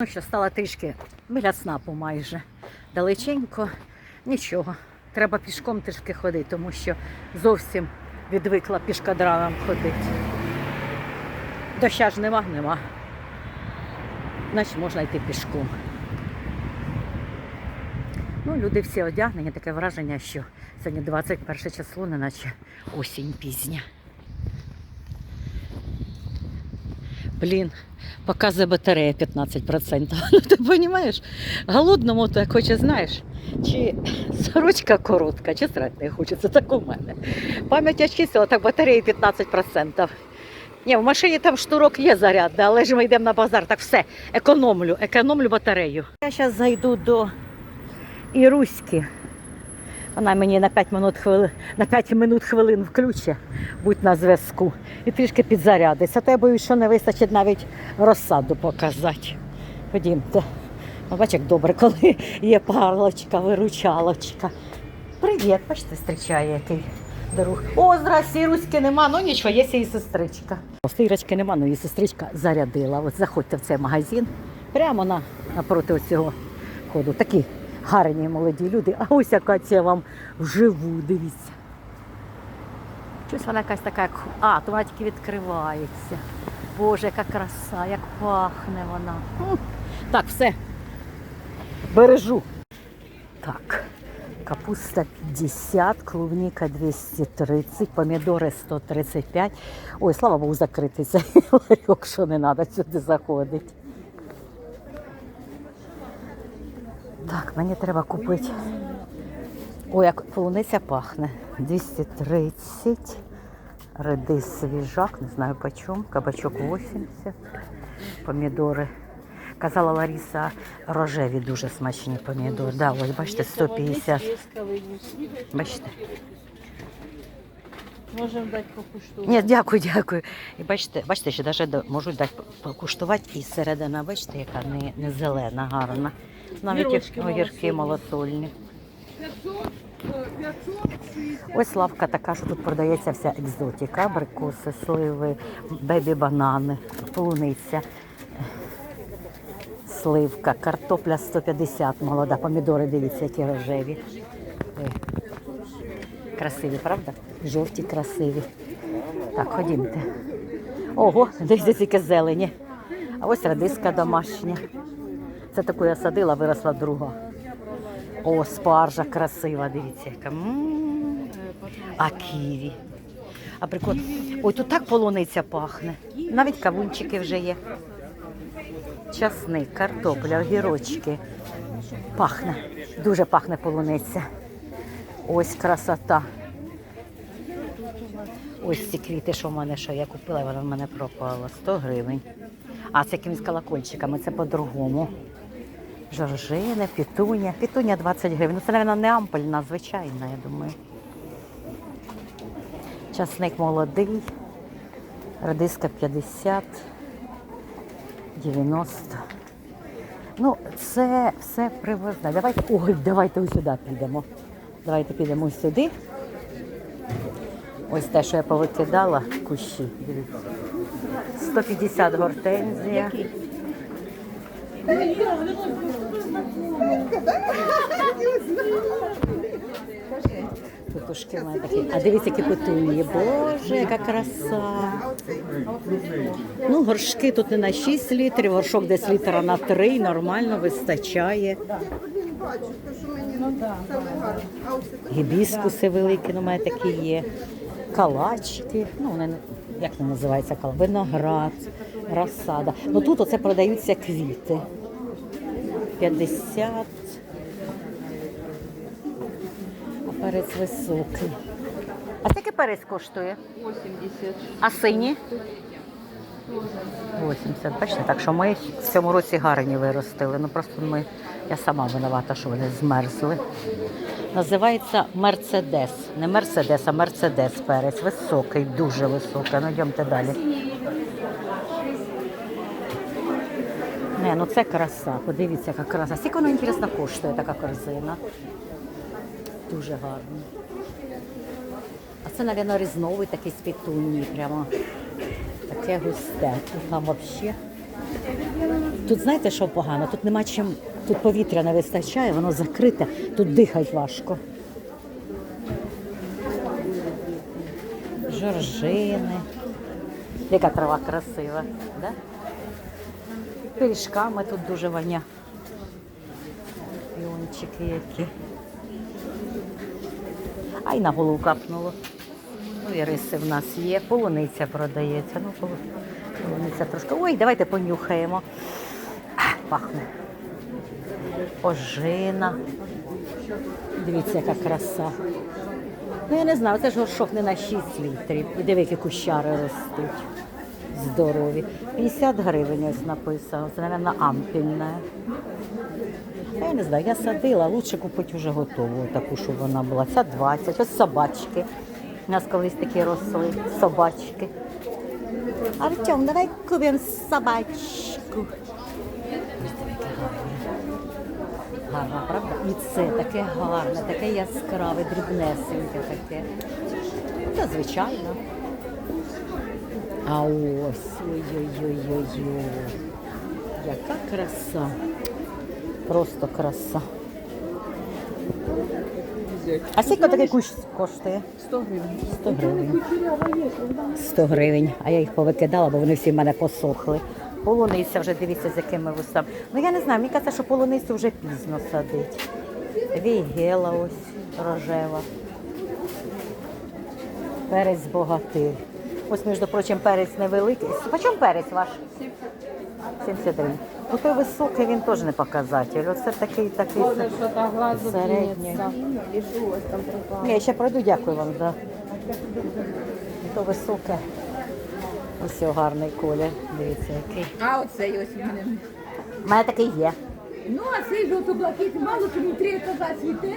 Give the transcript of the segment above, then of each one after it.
Ну що, стала трішки біля снапу майже. Далеченько, нічого. Треба пішком трішки ходити, тому що зовсім відвикла пішкодравам ходити. Доща ж нема, нема. Значить, можна йти пішком. Ну, люди всі одягнені, таке враження, що сьогодні 21 число, неначе осінь пізня. Блін, показує батарея 15%. Ну, ти розумієш? Голодному то як хоче, знаєш, чи сорочка коротка, чи срать не хочеться, так у мене. Пам'ять очистила, так батареї 15%. Ні, в машині там штурок є зарядний, але ж ми йдемо на базар, так все, економлю, економлю батарею. Я зараз зайду до Іруськи. Вона мені на 5 минут хвилин, на 5 минут хвилин включе, будь на зв'язку. І трішки підзарядиться. То я боюсь, що не вистачить навіть розсаду показати. Ходімте. Ну, бач, як добре, коли є парлочка, виручалочка. Привіт, бачите, зустрічає який друг. О, здрасте, Руськи нема, ну нічого, є її сестричка. Сирочки нема, ну її сестричка зарядила. От заходьте в цей магазин, прямо на, напроти цього ходу. Такі гарні молоді люди. А ось яка це вам вживу, дивіться. Щось вона якась така, як. А, то вона тільки відкривається. Боже, яка краса, як пахне вона. Так, все. Бережу. Так. Капуста 50, клубника 230, помідори 135. Ой, слава Богу, закритий цей ларьок, що не треба сюди заходити. Так, мені треба купити. Ой, як полуниця пахне. 230. Редис свіжак, не знаю по чому. Кабачок 80. Помідори. Казала Лариса, рожеві дуже смачні помідори. Да, ось бачите, 150. Бачите? Можемо дати покуштувати. Ні, дякую, дякую. І бачите, бачите, що навіть можуть дати покуштувати і середина, бачите, яка не, не зелена, гарна. Навіть Гірочки огірки малосольні. Ось лавка така, що тут продається вся екзотика, абрикоси, сливи, бебі-банани, полуниця, сливка, картопля 150 молода, помідори, дивіться, які рожеві. Ой. Красиві, правда? Жовті, красиві. Так, ходімте. Ого, дивіться, тільки зелені. А ось радиска домашня. Це таку я садила, виросла друга. О, спаржа красива, дивіться, яка. М. А ківі. Абрикот. Ой, тут так полуниця пахне. Навіть кавунчики вже є. Часник, картопля, огірочки. Пахне. Дуже пахне полуниця. Ось красота. Ось ці квіти, що в мене, що я купила, вона в мене пропала. 100 гривень. А це якимись колокольчиками, це по-другому. Жоржини, пітуня. Пітуня 20 гривень. Ну, це, мабуть, не ампельна, звичайна, я думаю. Часник молодий. Радиска 50, 90. Ну, це все привозне. Давайте, ой, давайте ось сюди підемо. Давайте підемо сюди. Ось те, що я повикидала, кущі. Дивіться. 150 гортензія. Петушки мене такі. А дивіться, які петунії. Боже, яка краса. Ну, горшки тут не на 6 літрів, горшок десь літра на 3, нормально вистачає. Гібіскуси великі, ну, у мене такі є. Калачки, ну, вони, як це називається, кал? Виноград, розсада. Ну тут оце продаються квіти. 50. А перець високий. А скільки перець коштує? 80. А сині? 80. Бачите, так що ми в цьому році гарні виростили. Ну просто ми, я сама винувата, що вони змерзли. Називається Мерцедес. Не Мерседес, а Мерцедес перець. Високий, дуже високий. Ну, йдемте далі. Не, ну це краса. Подивіться, яка краса. Скільки воно інтересно коштує така корзина. Дуже гарно. А це, мабуть, різновий такий з прямо таке густе. Тут нам взагалі Тут знаєте, що погано? Тут нема чим, тут повітря не вистачає, воно закрите, тут дихати важко. Жоржини. Яка трава красива, да? Пиріжками тут дуже воня. Піончики які. А й на голову капнуло. Ну і риси в нас є. Полуниця продається. Ну, полуниця трошки. Ой, давайте понюхаємо. Пахне. Ожина. Дивіться, яка краса. Ну я не знаю, це ж горшок не на 6 літрів. І диви, які кущари ростуть. Здорові. 50 гривень ось написано. Це, мабуть, ампільна. А Я не знаю, я садила, лучше купити вже готову, таку, щоб вона була. Ця 20, ось собачки. У нас колись такі росли собачки. Артем, давай купимо собачку. Ось таке гарне. Гарно, правда? І це таке гарне, таке яскраве, дрібнесеньке таке. Та звичайно. А ось ой-ой-ой-ой-ой. Яка краса. Просто краса. А скільки такий кущ коштує? 100 гривень. 100 гривень. 100 гривень. А я їх повикидала, бо вони всі в мене посохли. Полуниця вже дивіться, з якими вусами. Ну я не знаю, мені кажеться, що полуницю вже пізно садить. Вігела ось рожева. Перець богатир. Ось, між прочим, перець невеликий. По чому перець ваш? 70 гривень. Ну той високий він теж не показатель. Оце такий такий. Середній. Ні, я ще пройду, дякую вам за. То високе. Ось його гарний колір. Дивіться, який. А оцей ось у мене. У мене такий є. Ну, а цей жовто-блакитний, мало він три етажа цвіте.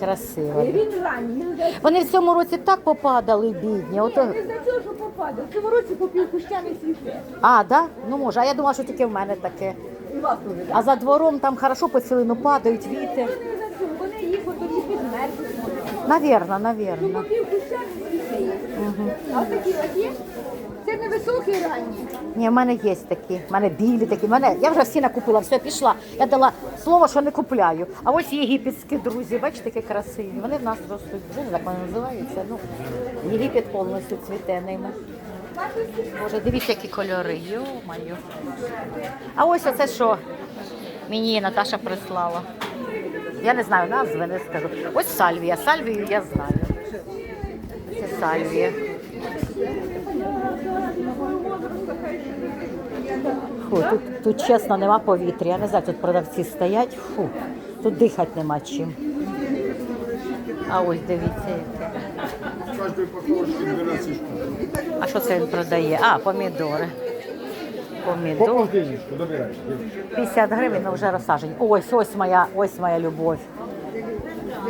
Красиво. Він ранній. Він Вони в цьому році так попадали, бідні. Ото... Не за цього, що попаде. В цьому році попів куща не цвіте. А, да? Ну може. А я думала, що тільки в мене таке. І вас теж. А за двором там хорошо по цілину падають віти. Вони не за цього. Вони їх ото ті підмерзли. Навірно, Ну, навірно. попів куща не цвіте. А такі от є? Це невисокий ранній. Ні, в мене є такі, в мене білі такі. Мене, я вже всі накупила, все пішла. Я дала слово, що не купляю. А ось єгипетські друзі, бачите, які красиві. Вони в нас ростуть. Вже не так вони називаються. Ну, Єгипет повністю цвіте ними. Боже, дивіться, які кольори. Йо-моє. А ось оце що мені Наташа прислала. Я не знаю назви, не скажу. Ось сальвія. Сальвію я знаю. Це сальвія. Фу, тут, тут чесно нема повітря. Я не знаю, тут продавці стоять. Фу, тут дихати нема чим. А ось дивіться яке. Каждой упаковочке 12 штук. А що це він продає? А, помідори. По Помідори. 50 гривень, ну вже розсажені. Ось, ось моя, ось моя любов.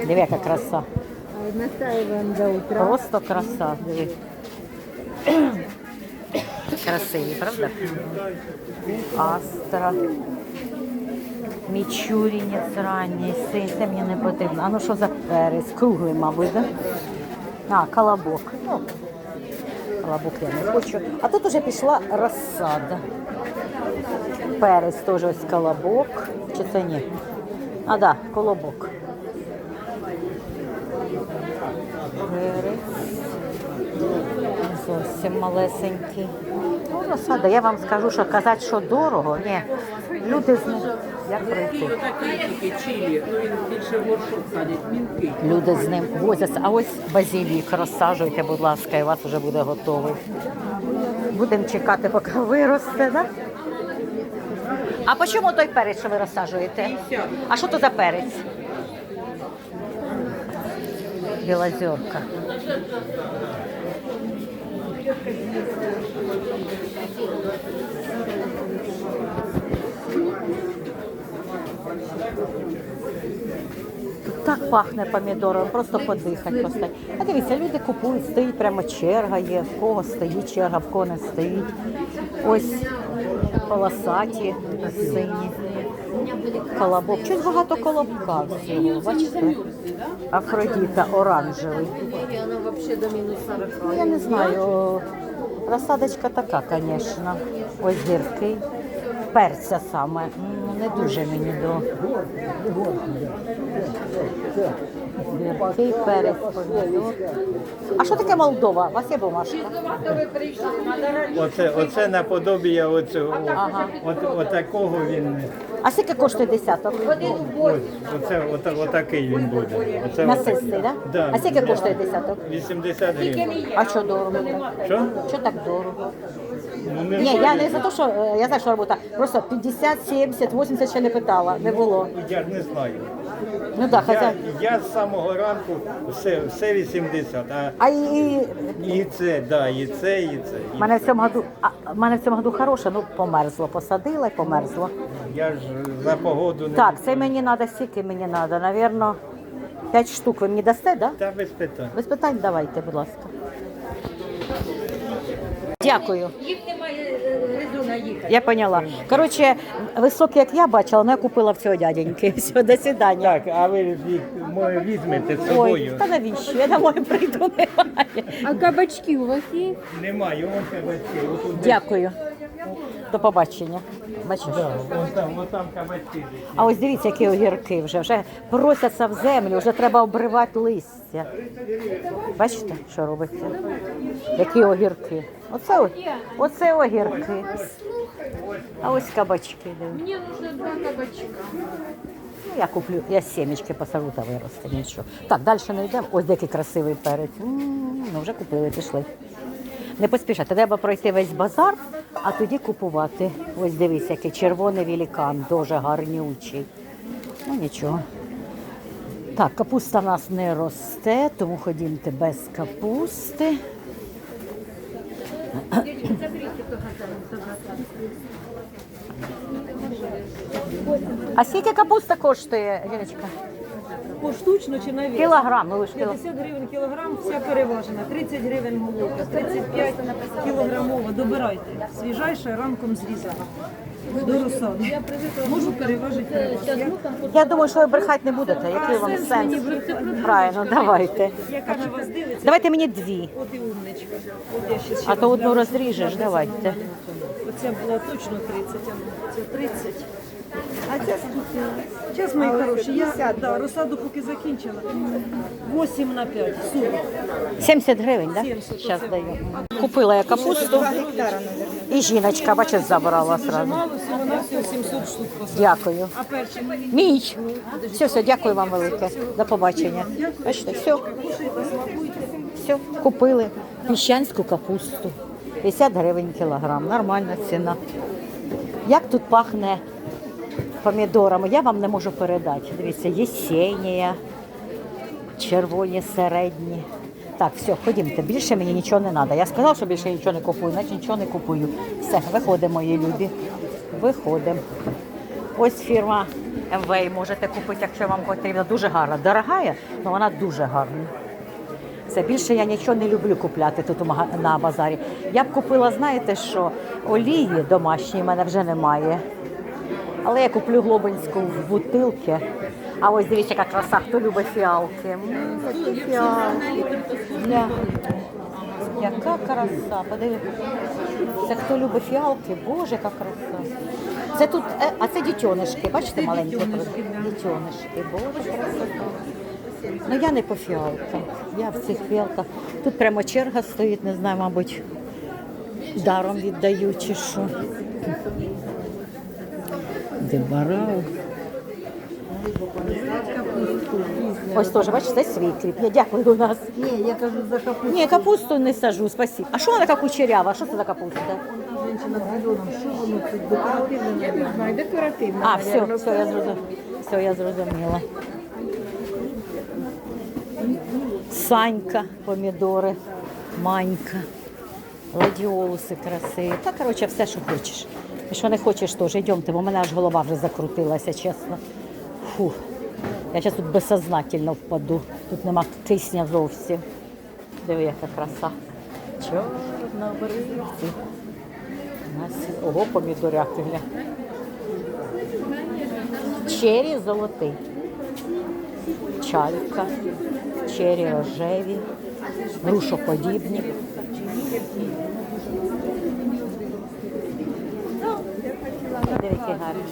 Диви, яка краса. Настаиваем до утра. Просто краса. Диви. Красиві, правда? Астра. Мічурінець ранній, син, це мені не потрібно. А ну що за перець? Круглий, мабуть, да? А, колобок. Ну, колобок я не хочу. А тут уже пішла розсада. Перець теж ось колобок. Чи це ні? А, да, колобок. Перець. Зовсім малесенький. Ну, розсада. Я вам скажу, що казати, що дорого, ні. Люди з ним. Як пройти? Чилі, ну він більше горшок садять, мілкий. Люди з ним возяться. А ось базилік розсаджуйте, будь ласка, і у вас вже буде готовий. Будемо чекати, поки виросте, да? А по чому той перець, що ви розсаджуєте? А що то за перець? Білозерка. Тут так пахне помідором, просто подихати просто. А дивіться, люди купують, стоїть прямо черга є, в кого стоїть черга, в кого не стоїть. Ось полосаті, сині. Колобок. Чуть багато колобка всього, бачите? Афродіта оранжевий. Я не знаю, розсадочка така, звісно. Ось гіркий. Перця саме. М, Не дуже мені до. Гіркий перець, помідор. А що таке Молдова? У вас є бумажка? Оце, оце наподобія оцього, Ага. от, отакого він. А скільки коштує десяток? Ось, оце, ота, отакий він буде. Оце Насистий? Да, Да? А скільки коштує десяток? 80 гривень. А що дорого? Що? Що так дорого? Ні, я не за те, що е, я знаю, що робота. Просто 50, 70, 80 ще не питала, не було. Я ж не знаю. Ну так, Я, хоча. я з самого ранку все, все 80, а А і, і і це, да, і це, і це. І мене в цьому году, а в мене в цьому году хороше, ну померзло, посадила і померзло. Я ж за погоду не Так, це мені треба, стільки мені треба, навірно, 5 штук ви мені дасте, да? Та без питань. Без питань давайте, будь ласка. Дякую. Їх немає резона їхати. Я поняла. Коротше, високі, як я бачила, але я купила в цього дяденьки. Все, до свидання. Так, а ви їх моє візьмете з Ой, собою? та навіщо? Я домой прийду, немає. А кабачки у вас є? Немає. Отут десь- Дякую. До побачення. Бачиш? Да, вон там, вон там А ось дивіться, які огірки вже. Вже просяться в землю, вже треба обривати листя. Бачите, що робиться? Які огірки. Оце, оце огірки. А ось кабачки. Мені нужно два кабачка. Ну, я куплю, я сімечки посажу та виросте, нічого. Так, далі не йдемо. Ось який красивий перець. М, Ну, вже купили, пішли. Не поспішайте, треба пройти весь базар, а тоді купувати. Ось дивись, який червоний великан, дуже гарнючий. Ну нічого. Так, капуста в нас не росте, тому ходімте без капусти. А скільки капуста коштує, Ліночка? Поштучно чи на вес? Кілограм, ну ви ж кіло. 50 гривень кілограм, вся переважена. 30 гривень головка, 35 кілограмова. Добирайте. Свіжайше ранком зрізана. До розсаду. Можу переважити. Я, Я думаю, що ви брехати не будете. Який вам сенс? Правильно, давайте. яка на вас дивиться, Давайте мені дві. от і умничка. От я ще, ще А то одну розріжеш, давайте. Оця була точно 30, а ну, це 30. А ця скільки? Час, мої хороші, я да, розсаду поки закінчила. 8 на 5, 40. 70 гривень, так? 70, Зараз оце. даю. Купила я капусту. І жіночка, бачиш, забрала сразу. Мало всього на всього 700 штук посадила. Дякую. А перший Мій. Все, все, дякую вам велике. До побачення. Бачите, все. Все, купили. Піщанську капусту. 50 гривень кілограм. Нормальна ціна. Як тут пахне помідорами, я вам не можу передати. Дивіться, єсенія, червоні середні. Так, все, ходімте. Більше мені нічого не треба. Я сказала, що більше нічого не купую, значить нічого не купую. Все, виходимо, мої любі. Виходимо. Ось фірма МВ можете купити, якщо вам потрібно. Дуже гарна. Дорога, але вона дуже гарна. Це більше я нічого не люблю купляти тут на базарі. Я б купила, знаєте, що олії домашньої в мене вже немає. Але я куплю глобинську в бутилки. А ось дивіться, яка краса, хто любить фіалки. Яка краса, подивіться. Це хто любить фіалки, боже, яка краса. Це тут, е, а це дітьонишки, бачите, маленькі? Дітьонишки, боже, красота. Ну я не по фіалкам. Я в цих фіалках. Тут прямо черга стоїть, не знаю, мабуть, даром віддають чи що. Дебарау. Ось теж, бачите, це свій кліп. Я дякую у нас. Ні, я кажу за капусту. Ні, капусту не сажу, спасибо. А що вона така кучерява? Що це за капуста? Женщина з зеленим, що воно тут декоративне? Я не знаю, декоративна. А, все, все, я зрозуміла. Все, я зрозуміла. Санька, помідори, манька, ладіолуси красиві. Та, коротше, все, що хочеш. І що не хочеш, теж йдемте, бо в мене аж голова вже закрутилася, чесно. Фух. Я зараз тут безсознательно впаду. Тут нема кисня зовсім. Диви, яка краса. У нас ого, помідоряки. Чері золотий. Чалька, чері рожеві, грушоподібні. Диви, гарні.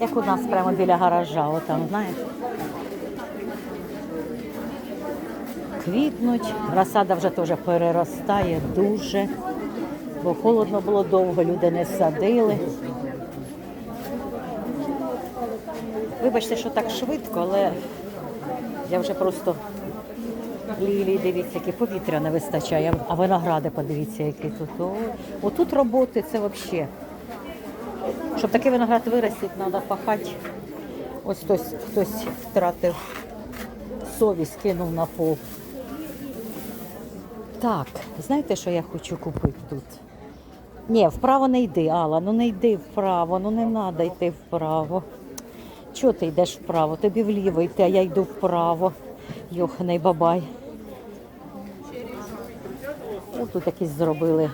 Як у нас прямо біля гаража, отам, знаєш. Квітнуть, розсада вже теж переростає дуже, бо холодно було довго, люди не садили. Вибачте, що так швидко, але я вже просто лілії, дивіться, які повітря не вистачає. А виногради, подивіться, які тут. О, отут роботи це взагалі. Щоб такий виноград виростити, треба пахати. Ось хтось, хтось втратив совість, кинув на пол. Так, знаєте, що я хочу купити тут? Ні, вправо не йди, Алла, ну не йди вправо, ну не треба йти вправо. Чого ти йдеш вправо? Тобі вліво йти, а я йду вправо. Йоханий бабай. О, тут якісь зробили.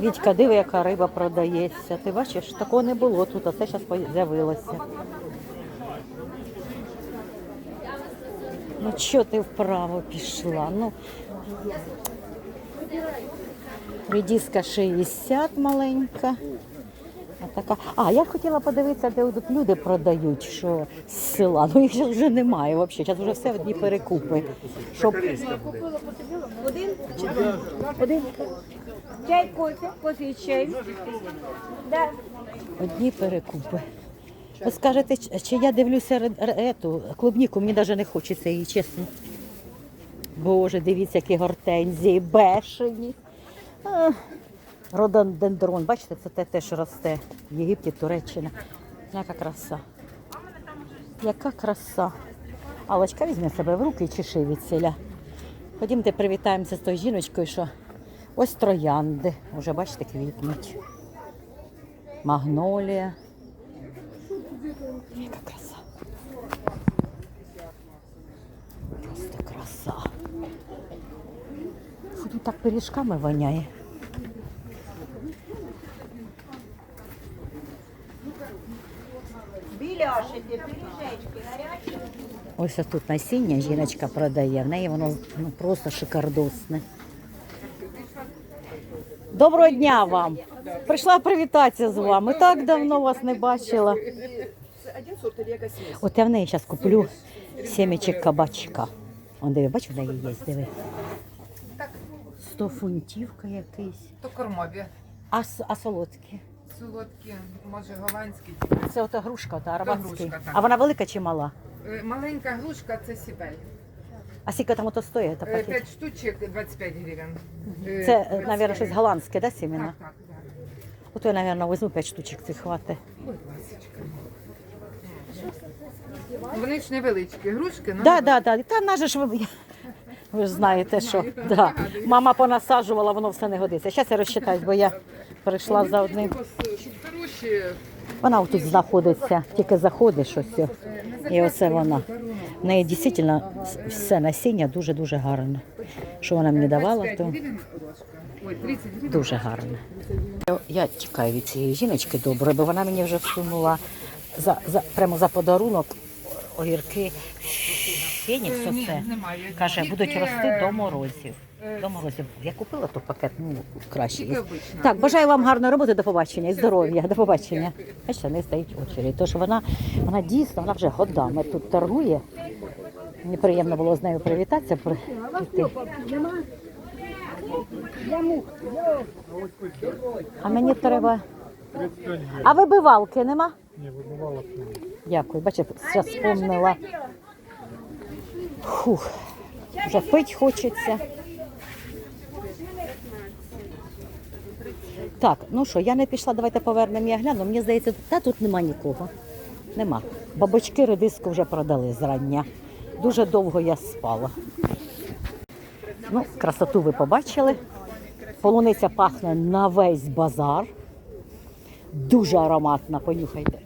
Вітька, диви, яка риба продається. Ти бачиш, такого не було тут, а це зараз з'явилося. Ну чого ти вправо пішла? Ну, Редиска 60 маленька. А, така. а я хотіла подивитися, де тут люди продають, що з села. Ну їх же вже немає взагалі. Зараз вже все одні перекупи. Щоб... Один? Один. Чай, кофе, кофе і чай. Да. Одні перекупи. Ви скажете, чи я дивлюся ету, клубніку, мені навіть не хочеться її, чесно. Боже, дивіться, які гортензії, бешені. А, Рододендрон, бачите, це те теж росте в Єгипті, Туреччина. Яка краса. Яка краса. Алочка візьме себе в руки і чеши від селя. Ходімте привітаємося з тою жіночкою, що ось троянди. Уже бачите, квітнуть. Магнолія. Яка краса. Просто краса. Фу, тут так пиріжками воняє. Ось тут насіння жіночка продає. В неї воно ну, просто шикардосне. Доброго дня вам! Прийшла привітатися з вами. Так давно вас не бачила. От я в неї зараз куплю сімечок кабачка. Он диви, бачиш, в неї є, диви. 100 фунтівка якийсь. То кормові. А, с- а солодкі? Солодкі, може голландські. Це ота грушка, ота арабатський. грушка, так. А вона велика чи мала? Е, Маленька грушка це сібель. А скільки там ото стоїть? Та Е, пакет? П'ять штучок 25 гривень. Е, Це, 25. мабуть, щось голландське, да, сімена? Так, так, так. Ото я, мабуть, візьму 5 штучок. Будь ласочка. Вони ж невеличкі грушки, ну Да, да, да. Та наже ж ви. Ви ж знаєте, що да. мама понасаджувала, воно все не годиться. Зараз я розчитаюсь, бо я прийшла за одним. щоб хороші. Вона тут знаходиться, тільки заходиш ось. І оце вона. В неї дійсно все насіння дуже-дуже гарне. Що вона мені давала, то гривень ложка. Ой, 30 гривень. дуже гарне. Я чекаю від цієї жіночки добре, бо вона мені вже всунула за, за, прямо за подарунок огірки Фенікс, Е, ні, оце. немає. Каже, будуть рости до е, морозів. е, До морозів. Я купила той пакет, ну краще. Тільки є. обична. Так, бажаю вам гарної роботи, до побачення і здоров'я. До побачення. Бачите, не стоїть очередь. Тож вона, вона дійсно, вона вже годами тут торгує. Мені приємно було з нею привітатися. при- прийти. А мені треба. А вибивалки нема? Ні, вибивала. Дякую. Бачите, зараз спомнила. Фух, вже пить хочеться. Так, ну що, я не пішла, давайте повернемо, я гляну. Мені здається, та тут нема нікого. Нема. Бабочки редиску вже продали зрання. Дуже довго я спала. Ну, красоту ви побачили. Полуниця пахне на весь базар. Дуже ароматна, понюхайте.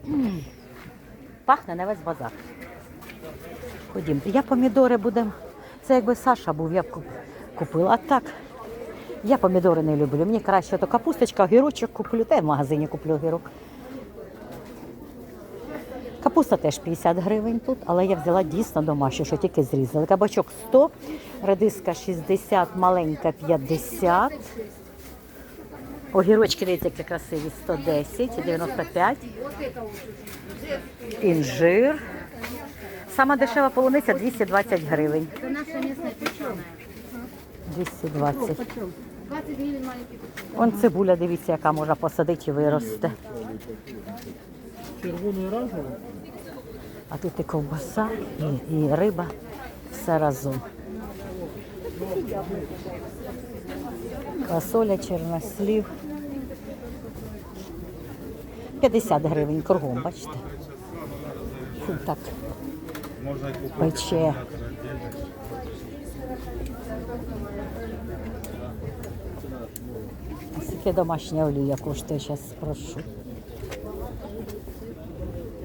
Пахне на весь базар. Ходім. Я помідори будемо. Це якби Саша був, я б купила. А так, я помідори не люблю. Мені краще то капусточка, огірочок куплю, та й в магазині куплю огірок. Капуста теж 50 гривень тут, але я взяла дійсно домашню, що тільки зрізали. Кабачок 100, редиска 60, маленька 50. Огірочки, дивіться, які красиві. 110, 95. Інжир. Сама дешева полуниця 220 гривень. 220. Вон цибуля, дивіться, яка можна посадити і виросте. А тут і ковбаса, і, і риба, все разом. Квасоля, чернослів. 50 гривень кругом, бачите? Фу, так пече. Скільки домашня олія коштує, зараз спрошу.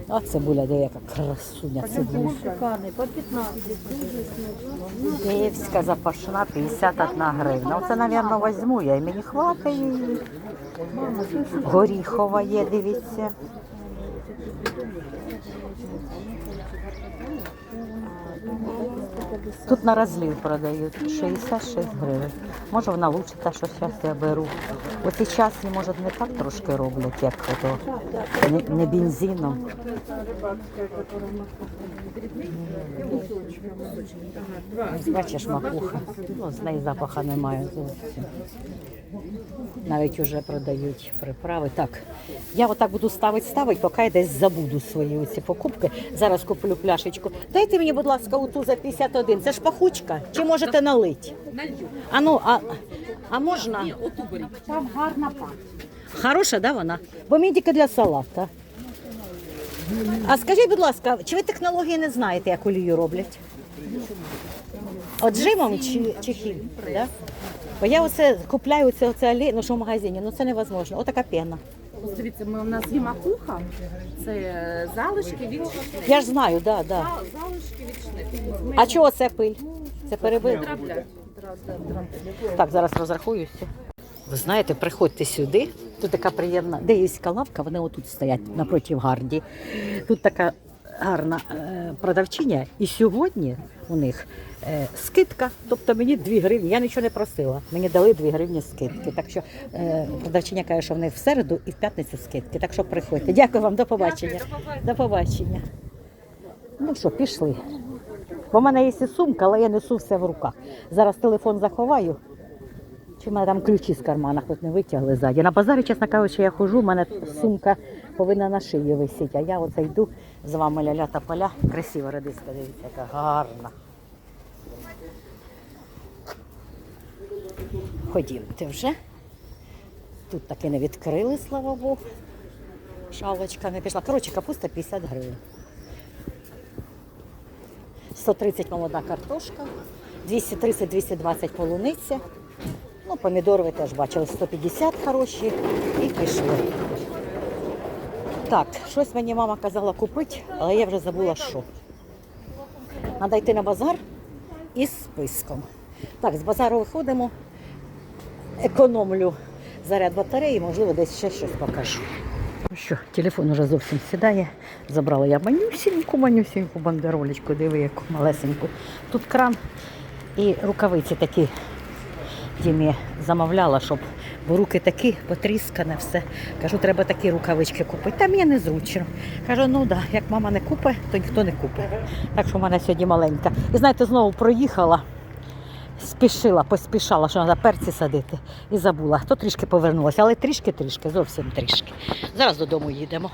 А цибуля, де яка красуня цибуля. Шикарний, по 15. Київська запашна 51 гривна. Оце, мабуть, візьму я і мені хватить її. Горіхова є, дивіться. Тут на розлив продають 66 гривень. Може вона лучше, та що зараз я беру. Оці часі, може, не так трошки роблять, як ото, не, не бензином. Ось бачиш макуха. Ну, з неї запаха немає зовсім. Навіть вже продають приправи. Так, я отак буду ставити, ставити, поки я десь забуду свої оці покупки. Зараз куплю пляшечку. Дайте мені, будь ласка, оту за 51. Це ж пахучка. Чи можете налити? А ну, а, а можна? Там гарна пахне. Хороша, да, вона? Бо мені тільки для салата. А скажіть, будь ласка, чи ви технології не знаєте, як олію роблять? От жимом чи, чи хім? Да? Бо я оце купляю оце, оце олій, ну що в магазині, ну це невозможно. Отака пена. Ось Дивіться, ми, у нас є макуха, це залишки від шашлики. Я ж знаю, да, да. Залишки від шнити. Ми А чого це пиль? Це перебив? Так, зараз розрахуюся. Ви знаєте, приходьте сюди. Тут така приємна, де є лавка, вони отут стоять напроти гарді. Тут така гарна е, продавчиня. І сьогодні у них е, скидка. Тобто мені 2 гривні. Я нічого не просила. Мені дали 2 гривні скидки. Так що е, продавчиня каже, що в них в середу і в п'ятницю скидки. Так що приходьте. Дякую вам, до побачення. До побачення. Ну що, пішли. Бо в мене є і сумка, але я несу все в руках. Зараз телефон заховаю. Чи в мене там ключі з кармана, хоч не витягли ззаді. На базарі, чесно кажучи, я ходжу, в мене сумка повинна на шиї висіти, а я оце йду з вами ля-ля та поля. Красива радиска, дивіться, яка гарна. Ходімте вже. Тут таки не відкрили, слава Богу. Шалочка не пішла. Коротше, капуста 50 гривень. 130 молода картошка, 230-220 полуниця. Ну, помідори ви теж бачили, 150 хороші і пішли. Так, щось мені мама казала купити, але я вже забула що. Треба йти на базар із списком. Так, з базару виходимо, економлю заряд батареї, можливо, десь ще щось покажу. Ну що, телефон уже зовсім сідає. Забрала я манюсіньку, манюсіньку бандеролечку, диви, яку малесеньку. Тут кран і рукавиці такі Дімі замовляла, щоб бо руки такі потріскане, все. Кажу, треба такі рукавички купити. Та мені незручно. Кажу, ну да, як мама не купить, то ніхто не купить. Так що в мене сьогодні маленька. І знаєте, знову проїхала, спішила, поспішала, що треба перці садити. І забула. То трішки повернулася, але трішки-трішки, зовсім трішки. Зараз додому їдемо.